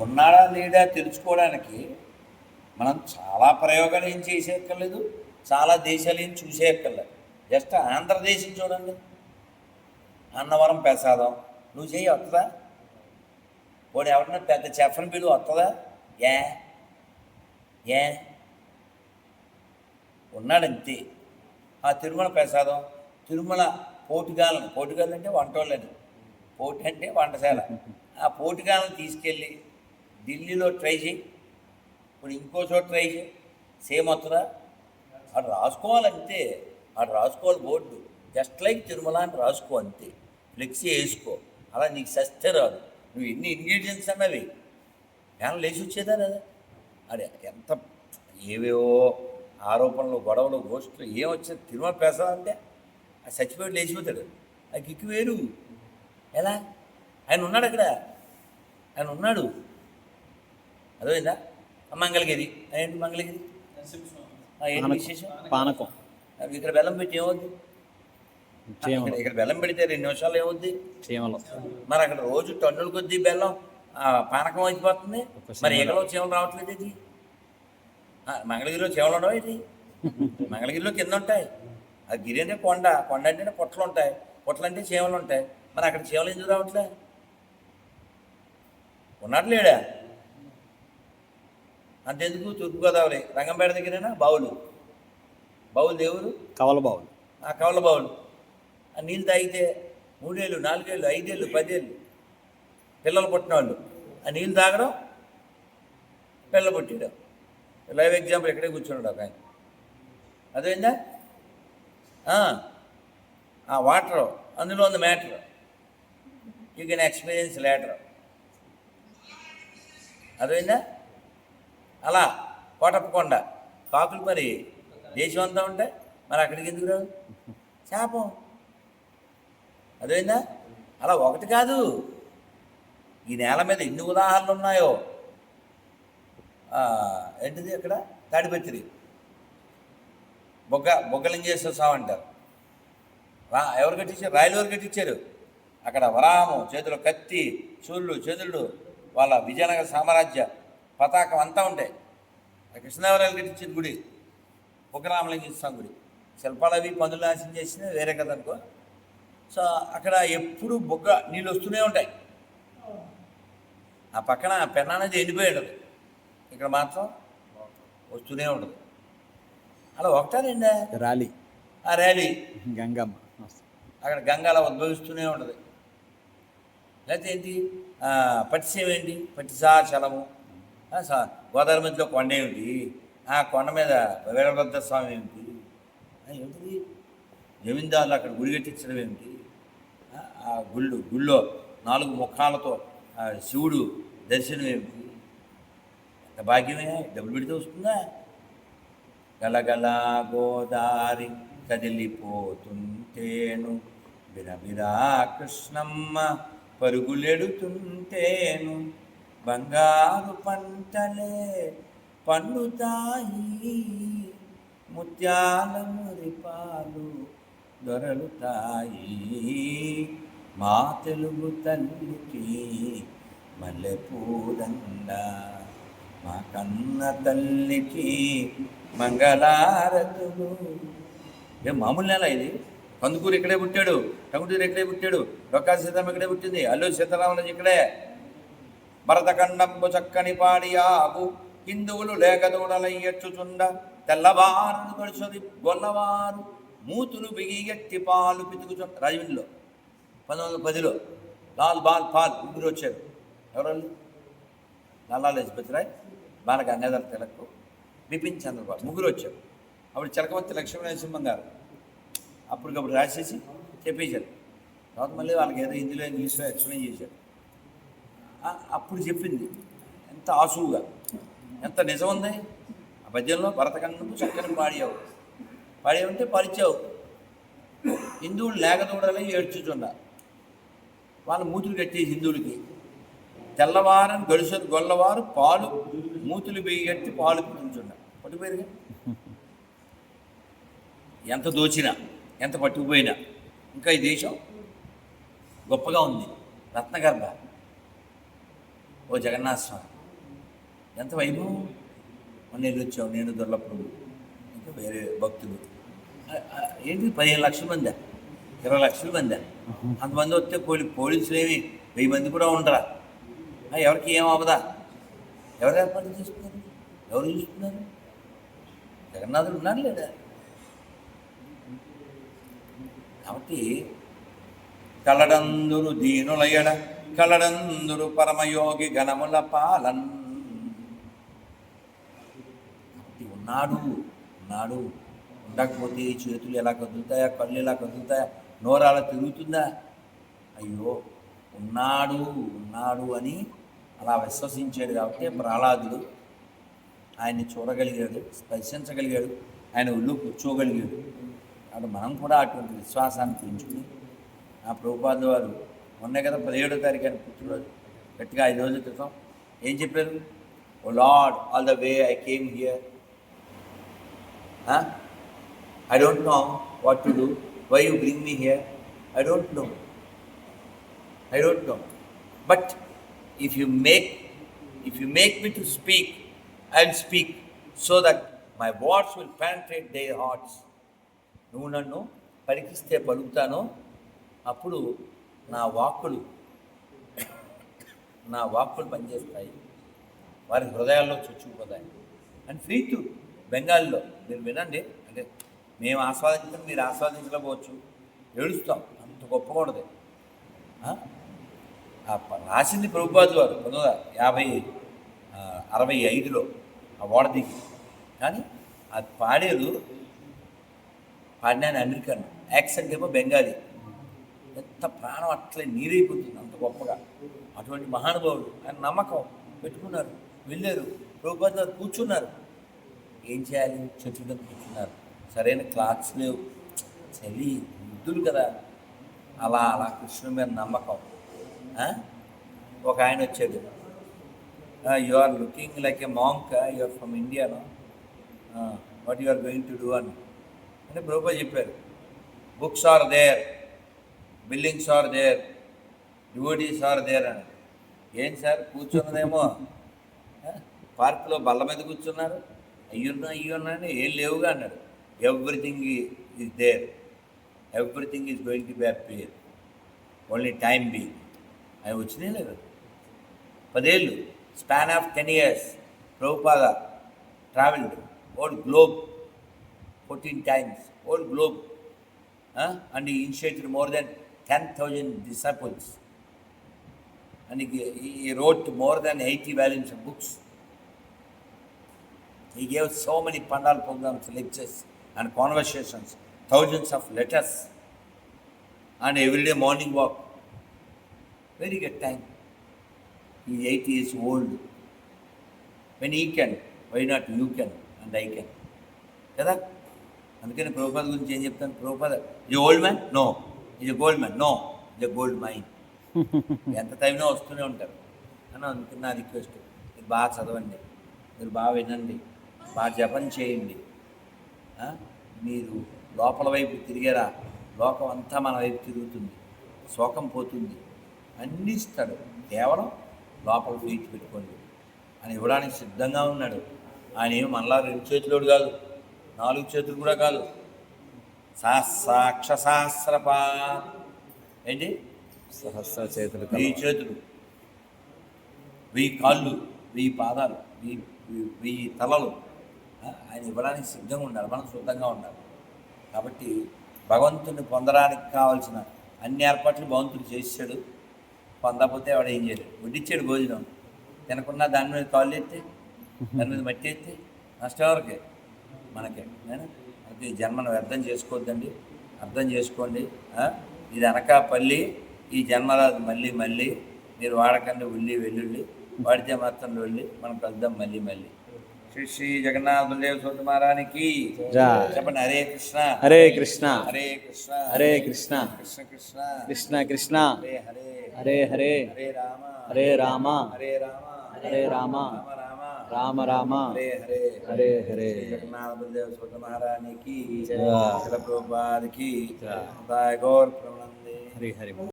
ఉన్నాడా లేడా తెలుసుకోవడానికి మనం చాలా ప్రయోగాలు ఏం చేసేయక్కర్లేదు చాలా దేశాలు ఏం చూసేయక్కర్లేదు. జస్ట్ ఆంధ్రదేశం చూడండి. అన్నవరం ప్రసాదం. నువ్వు చేయి వస్తుందా వాడు ఎవరన్నా పెద్ద చెఫ్ని పిలువ వస్తుందా ఏ? ఏ? ఉన్నాడంతే. ఆ తిరుమల ప్రసాదం తిరుమల పోటుగాలను పోటుగాలు అంటే వంటోళ్ళని. పోటీ అంటే వంటశాల. ఆ పోటుగాలను తీసుకెళ్ళి ఢిల్లీలో ట్రై చేయి. ఇప్పుడు ఇంకో చోట ట్రై చేయి. సేమ్ వస్తుందా అటు రాసుకోవాలంతే. అటు రాసుకోవాలి బోర్డు. జస్ట్ లైక్ తిరుమల అని రాసుకో అంతే. ఫ్లెక్సీ వేసుకో. అలా నీకు సస్తే రాదు. నువ్వు ఎన్ని ఇంగ్రీడియంట్స్ అన్నవి? ఏమైనా లేచి వచ్చేదా లేదా అదే ఎంత ఏవేవో ఆరోపణలు గొడవలు గోష్ఠులు ఏం వచ్చేది తిరుమల పేసాలంటే ఆ చచ్చిపోయి లేచిపోతాడు. ఆ కిక్కు వేరు. ఎలా? ఆయన ఉన్నాడు అక్కడ. ఆయన ఉన్నాడు. అర్థమైందా? ఆ మంగళగిరి. ఏంటి మంగళగిరి? ఆ, ఏంటి విశేషం? పానకం. ఇక్కడ బెల్లం పెట్టి ఏమవుద్ది? ఇక్కడ బెల్లం పెడితే రెండు నిమిషాలు ఏమవుద్ది? మరి అక్కడ రోజు టన్నుల కొద్దీ బెల్లం ఆ, పానకం అయిపోతుంది. మరి ఎగలో చీమలు రావట్లేదు ఇది. ఆ, మంగళగిరిలో చీమలు ఉండవు ఇది? మంగళగిరిలో కింద ఉంటాయి. అది గిరి అంటే కొండ. కొండ అంటే పొట్టలు ఉంటాయి. పొట్టలు అంటే చీమలు ఉంటాయి. మరి అక్కడ చీమలు ఎందుకు రావట్లే? ఉన్నాడు లేడా? అంతెందుకు? తూర్పుగోదావరి. రంగంపేట దగ్గరేనా? బావులు. బావులు దేవుడు కవల బావులు. ఆ కవల బావులు. ఆ నీళ్ళు తాగితే మూడేళ్ళు నాలుగేళ్ళు ఐదేళ్ళు పదేళ్ళు పిల్లలు పుట్టిన వాళ్ళు ఆ నీళ్ళు తాగడం పిల్లలు పుట్టిడం లైవ్ ఎగ్జాంపుల్ ఇక్కడే కూర్చున్నాడు ఒక ఆయన. అదేందా ఆ వాటర్. అందులో ఉంది matter. You can experience later అదేందా అలా కోటప్పకొండ. కాకులు మరి దేశం అంతా ఉంటాయి మరి అక్కడికి ఎందుకు రావు? శాపం. అదేందా అలా ఒకటి కాదు. ఈ నేల మీద ఎన్ని ఉదాహరణలు ఉన్నాయో. ఏంటిది అక్కడ? తాడిపత్రి. బొగ్గ బొగ్గలింగేశ్వర స్వామి అంటారు. రా ఎవరు కట్టించారు? రాయలు ఎవరు కట్టించారు. అక్కడ వరాహము చేతిలో కత్తి సూర్యుడు చంద్రుడు వాళ్ళ విజయనగర సామ్రాజ్య పతాకం అంతా ఉంటాయి ఆ కృష్ణదేవరాయలు కట్టించిన గుడి. బొగ్గరామలింగేశ్వర స్వామి గుడి. శిల్పాలు అవి పందులు నాశనం చేసిన వేరే కదా అనుకో. సో అక్కడ ఎప్పుడు బొగ్గ నీళ్ళు వస్తూనే ఉంటాయి. ఆ పక్కన పెన్నా అనేది ఎండిపోయి ఉండదు ఇక్కడ మాత్రం వస్తూనే ఉండదు అలా ఒకటా రెండా? రాలి. ఆ ర్యాలీ. గంగమ్మ. అక్కడ గంగాల ఉద్భవిస్తూనే ఉండదు లేకపోతే ఏంటి? ఆ, పట్టిసీమ ఏంటి? పట్టిసాచలము ఆ, స- గోదావరి మధ్యలో కొండ ఏమిటి? ఆ కొండ మీద వీరభద్ర స్వామి ఏమిటి? ఆ, ఏమిటిది? జమీందారులు అక్కడ గుడి కట్టించడం ఏమిటి? ఆ, గుళ్ళు గుళ్ళో నాలుగు ముఖాలతో శివుడు దర్శనం ఏమిటి? ఎంత భాగ్యమే? డబ్బులు పెడితే వస్తుందా? గలగల గోదారి కదిలిపోతుంటేను బిరబిరా కృష్ణమ్మ పరుగులెడుతుంటేను. బంగారు పంటలే పండుతాయి ముత్యాల మురిపాలు దొరలుతాయి. మా తెలుగు తల్లికి మల్లెపూదండ మా కన్న తల్లికి మంగళారతులు. ఏ మామూలు నెల ఇది? కందుకూరు ఇక్కడే పుట్టాడు టంగుటూరు ఇక్కడే పుట్టాడు డొక్కా సీతమ్మ ఇక్కడే పుట్టింది అల్లు సీతారామరాజు ఇక్కడే. భరతఖండంబు చక్కని పాడి హిందువులు లేకదూడలయ్యచ్చుచుండ తెల్లవారు గడుచుది గొల్లవారు. మూతులు బిగియట్టి పాలు పితుకుచుండ. రాజమండ్రిలో పంతొమ్మిది వందల పదిలో లాల్ బాల్ పాల్ ముగ్గురు వచ్చారు ఎవరు లాలా లజపతి రాయ్ బాల గంగాధర తిలక్ బిపిన్ చంద్రబాబు ముగ్గురు వచ్చారు. అప్పుడు చిలకమర్తి లక్ష్మీనరసింహం గారు అప్పటికప్పుడు రాసేసి చెప్పేశారు తర్వాత మళ్ళీ వాళ్ళకి ఏదో హిందీలో ఇంగ్లీష్లో ఎక్స్ప్లెయిన్ చేశారు. అప్పుడు చెప్పింది. ఎంత ఆసువుగా. ఎంత నిజం ఉంది ఆ పద్యంలో భరతఖండము చక్కని పాడావు. పాడేవంటే పరిచావు. హిందువులు లేకదూడలే ఏడ్చుచుండ. వాళ్ళ మూతులు కట్టే హిందువులకి. తెల్లవారని గడుసది గొల్లవారు పాలు మూతులు బియ్యట్టి పాలు పిలుచుండ. పట్టుకుపోయారుగా ఎంత దోచినా ఎంత పట్టుకుపోయినా. ఇంకా ఈ దేశం గొప్పగా ఉంది. రత్నగర్భ. ఓ జగన్నాథ స్వామి ఎంత వైభవం? నేను వచ్చావు నేను దొల్లప్పుడు ఇంకా వేరే భక్తులు. ఏంటి? పదిహేను లక్షల మంది ఇరవై లక్షల మంది అంతమంది వస్తే పోలీ పోలీసులు ఏమి వెయ్యి మంది కూడా ఉండరా? ఎవరికి ఏం అవదా ఎవరు ఏర్పాటు చేస్తున్నారు ఎవరు చూస్తున్నారు జగన్నాథుడు ఉన్నారు లేదా కాబట్టి కలడందురు దీనులయడ కలడందుడు పరమయోగి గణముల పాలన్. ఉన్నాడు ఉన్నాడు. ఉండకపోతే చేతులు ఎలా కదులుతాయా కళ్ళు ఎలా కదులుతాయా నోరాల తిరుగుతుందా? అయ్యో ఉన్నాడు ఉన్నాడు అని అలా విశ్వసించాడు కాబట్టి ప్రహ్లాదుడు ఆయన్ని చూడగలిగాడు స్పర్శించగలిగాడు ఆయన ఒళ్ళు కూర్చోగలిగాడు. కాబట్టి మనం కూడా అటువంటి విశ్వాసాన్ని పెంచుకుని ఆ ప్రభుపాద వారు మొన్నే కదా పదిహేడో తారీఖు అని పుట్టినరోజు. గట్టిగా ఐదు రోజుల క్రితం. ఏం చెప్పారు? O Lord all the way I came here. I don't know what to do. Why you bring me here? I don't know. I don't know. But if if you make if you make me to speak, I'll speak so that my words will penetrate their hearts. నువ్వు నన్ను పరికిస్తే పలుకుతాను? అప్పుడు నా వాక్కులు నా వాక్కులు పనిచేస్తాయి. వారి హృదయాల్లో చొచ్చుకుపోతాయి. అండ్ ఫ్రీ టు బెంగాల్లో మీరు వినండి. అంటే మేము ఆస్వాదించడం మీరు ఆస్వాదించకపోవచ్చు. ఏడుస్తాం. అంత గొప్పకూడదు. రాసింది ప్రభుపాదు వారు పంతొమ్మిది వందల యాభై అరవై ఐదులో ఆ ఓడ దిగి. కానీ అది పాడేరు పాడినాను అమెరికన్ యాక్సెంట్ ఏమో బెంగాలీ. ఎంత ప్రాణం అట్లే నీరైపోతుంది అంత గొప్పగా. అటువంటి మహానుభావుడు ఆయన నమ్మకం. పెట్టుకున్నారు వెళ్ళారు. ప్రభుపాదు కూర్చున్నారు. ఏం చేయాలి? చెట్టు కింద కూర్చున్నారు. సరైన క్లాత్స్ లేవు. చలి వృద్ధులు కదా. అలా అలా కృష్ణుడి మీద నమ్మకం. ఒక ఆయన వచ్చాడు. You are looking like a monk you are from ఇండియానో what you are going to do అని. అంటే ప్రభుపా చెప్పారు books are there buildings are there devotees are there అని. ఏం సార్? కూర్చున్నదేమో పార్క్లో బల్ల మీద కూర్చున్నారు. అయ్యున్నా అయ్యున్నా అని ఏం లేవుగా అన్నాడు. Everything is there everything is going to be appear only time be అవి వచ్చినాయి లేదు? పదేళ్ళు span of ten years Prabhupada travelled old globe fourteen times old globe and initiated more than ten thousand disciples and he wrote more than eighty volumes of books he gave so many pandal programmes lectures and conversations thousands of letters and everyday morning walk very good time he eighty years old when he can why not you can and I can కదా? అందుకని ప్రభుపద గురించి ఏం చెప్తాను? ప్రభుపద ఈ old man no ఇది gold man no ఇది gold mine. ఎంత టైంలో వస్తూనే ఉంటారు. అని అందుకని నా రిక్వెస్ట్ మీరు బాగా చదవండి. మీరు బాగా వినండి. బాగా జపం చేయండి? మీరు లోపల వైపు తిరిగేరా. లోకం అంతా మన వైపు తిరుగుతుంది. శోకం పోతుంది. అన్నీ ఇస్తాడు. కేవలం లోపల ఫీట్ పెట్టుకోండి. ఆయన ఇవ్వడానికి సిద్ధంగా ఉన్నాడు. ఆయన ఏమి మనలా రెండు చేతులోడు కాదు. నాలుగు చేతులు కూడా కాదు. సాక్ష సహస్రపా ఏంటి? సహస్ర చేతులు వెయ్యి చేతులు వెయ్యి కాళ్ళు వెయ్యి పాదాలు వెయ్యి వెయ్యి- వెయ్యి తలలు ఆయన ఇవ్వడానికి సిద్ధంగా ఉండాలి మనం శుద్ధంగా ఉండాలి. కాబట్టి భగవంతుని పొందడానికి కావాల్సిన అన్ని ఏర్పాట్లు భగవంతుడు చేసాడు పొందకపోతే వాడు ఏం చేయలేడు. వడ్డిచ్చాడు భోజనం. తినకుండా దాని మీద కాళ్ళు ఎత్తే దాని మీద మట్టి ఎత్తే నష్టం ఎవరికే మనకే అది జన్మను వ్యర్థం చేసుకోవద్దండి. అర్థం చేసుకోండి. ఆ? ఇది అనకాపల్లి ఈ జన్మరాదు మళ్ళీ మళ్ళీ. మీరు వాడకండి ఉల్లి వెల్లుల్లి వాడితే మాత్రం వెళ్ళి మనం కలుద్దాం మళ్ళీ మళ్ళీ. శ్రీ శ్రీ జగన్నాథుదేవ స్వామి మహారానికి. చెప్పండి. హరే కృష్ణ. హరే కృష్ణ. హరే కృష్ణ. హరే కృష్ణ. కృష్ణ కృష్ణ. కృష్ణ కృష్ణ. హరే హరే. హరే హరే. హరే రామ. హరే రామ. హరే రామ. హరే రామ. రామ రామ రామ రామ హరే హరే హరే హరే శ్రీ జగన్నాథ బలదేవ స్వర్ణ మహారాణికి జై. శిల ప్రభుపాదికి జై. గౌర్ ప్రవణందే హరి హరి